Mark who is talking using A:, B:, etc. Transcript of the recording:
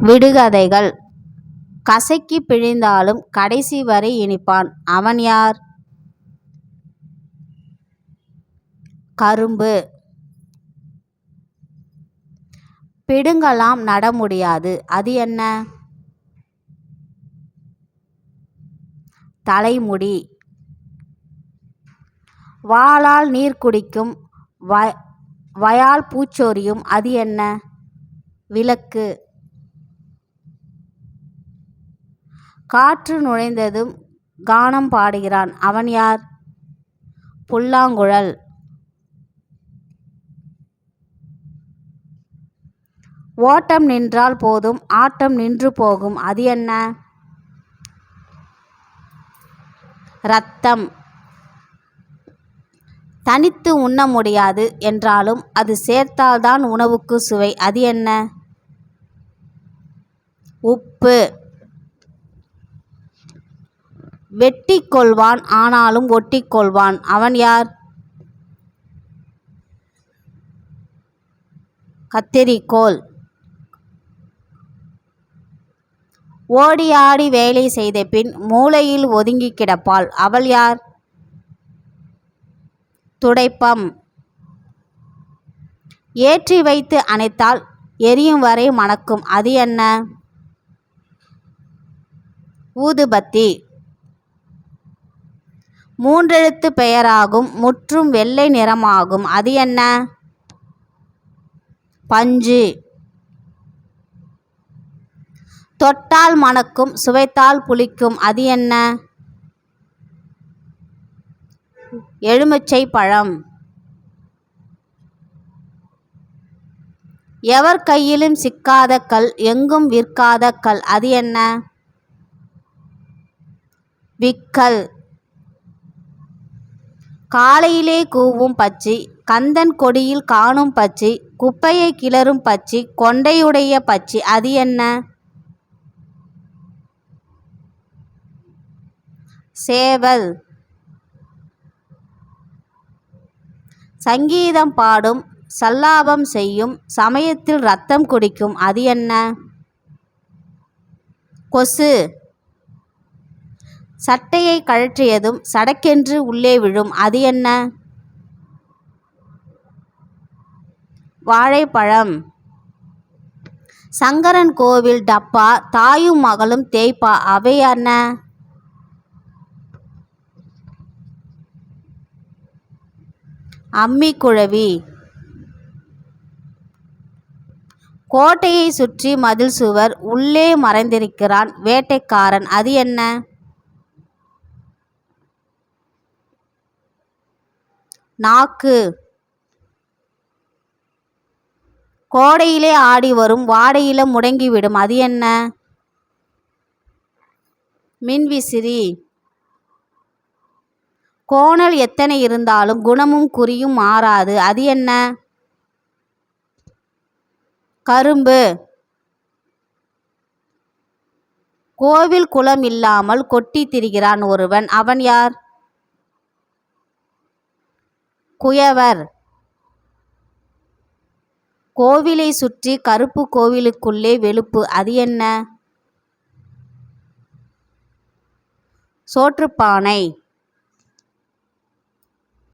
A: விடுகதைகள். கசக்கி பிழிந்தாலும் கடைசி வரை இனிப்பான். அவன் யார்? கரும்பு. பிடுங்கலாம் நட முடியாது. அது என்ன? தலைமுடி. வாளால் நீர் குடிக்கும் வ வயால் பூச்சொரியும். அது என்ன? விளக்கு. காற்று நுழைந்ததும் கானம் பாடுகிறான். அவன் யார்? புல்லாங்குழல். ஓட்டம் நின்றால் போதும் ஆட்டம் நின்று போகும். அது என்ன? ரத்தம். தனித்து உண்ண முடியாது என்றாலும் அது சேர்த்தால்தான் உணவுக்கு சுவை. அது என்ன? உப்பு. வெட்டி கொள்வான் ஆனாலும் ஒட்டி கொள்வான் அவன் யார்? கத்தரிக்கோல் ஓடி ஆடி வேலை செய்த பின் மூலையில் ஒதுங்கி கிடப்பாள். அவள் யார்? துடைப்பம். ஏற்றி வைத்து அணைத்தால் எரியும் வரை மணக்கும். அது என்ன? ஊதுபத்தி. மூன்றெழுத்து பெயராகும் முற்றும் வெள்ளை நிறமாகும். அது என்ன? பஞ்சு. தொட்டால் மணக்கும் சுவைத்தால் புளிக்கும். அது என்ன? எலுமிச்சை பழம். எவர் கையிலும் சிக்காத கல் எங்கும் விற்காத கல். அது என்ன? விக்கல். காலையிலே கூவும் பச்சி கந்தன் கொடியில் காணும் பச்சி குப்பையை கிளறும் பச்சி கொண்டையுடைய பச்சி. அது என்ன? சேவல். சங்கீதம் பாடும் சல்லாபம் செய்யும் சமயத்தில் ரத்தம் குடிக்கும். அது என்ன? கொசு. சட்டையை கழற்றியதும் சடக்கென்று உள்ளே விழும். அது என்ன? வாழைப்பழம். சங்கரன் கோவில் டப்பா தாயும் மகளும் தேய்ப்பா. அவை என்ன? அம்மி குழவி. கோட்டையை சுற்றி மதில் சுவர் உள்ளே மறைந்திருக்கிறான் வேட்டைக்காரன். அது என்ன? நாக்கு. கோடையிலே ஆடி வரும் வாடையில முடங்கிவிடும் அது என்ன? மின்விசிறி. கோணல் எத்தனை இருந்தாலும் குணமும் குறியும் மாறாது. அது என்ன? கரும்பு. கோவில் குளம் இல்லாமல் கொட்டி திரிகிறான் ஒருவன். அவன் யார்? குயவர். கோவிலை சுற்றி கருப்பு கோவிலுக்குள்ளே வெளுப்பு அது என்ன? சோற்றுப்பானை.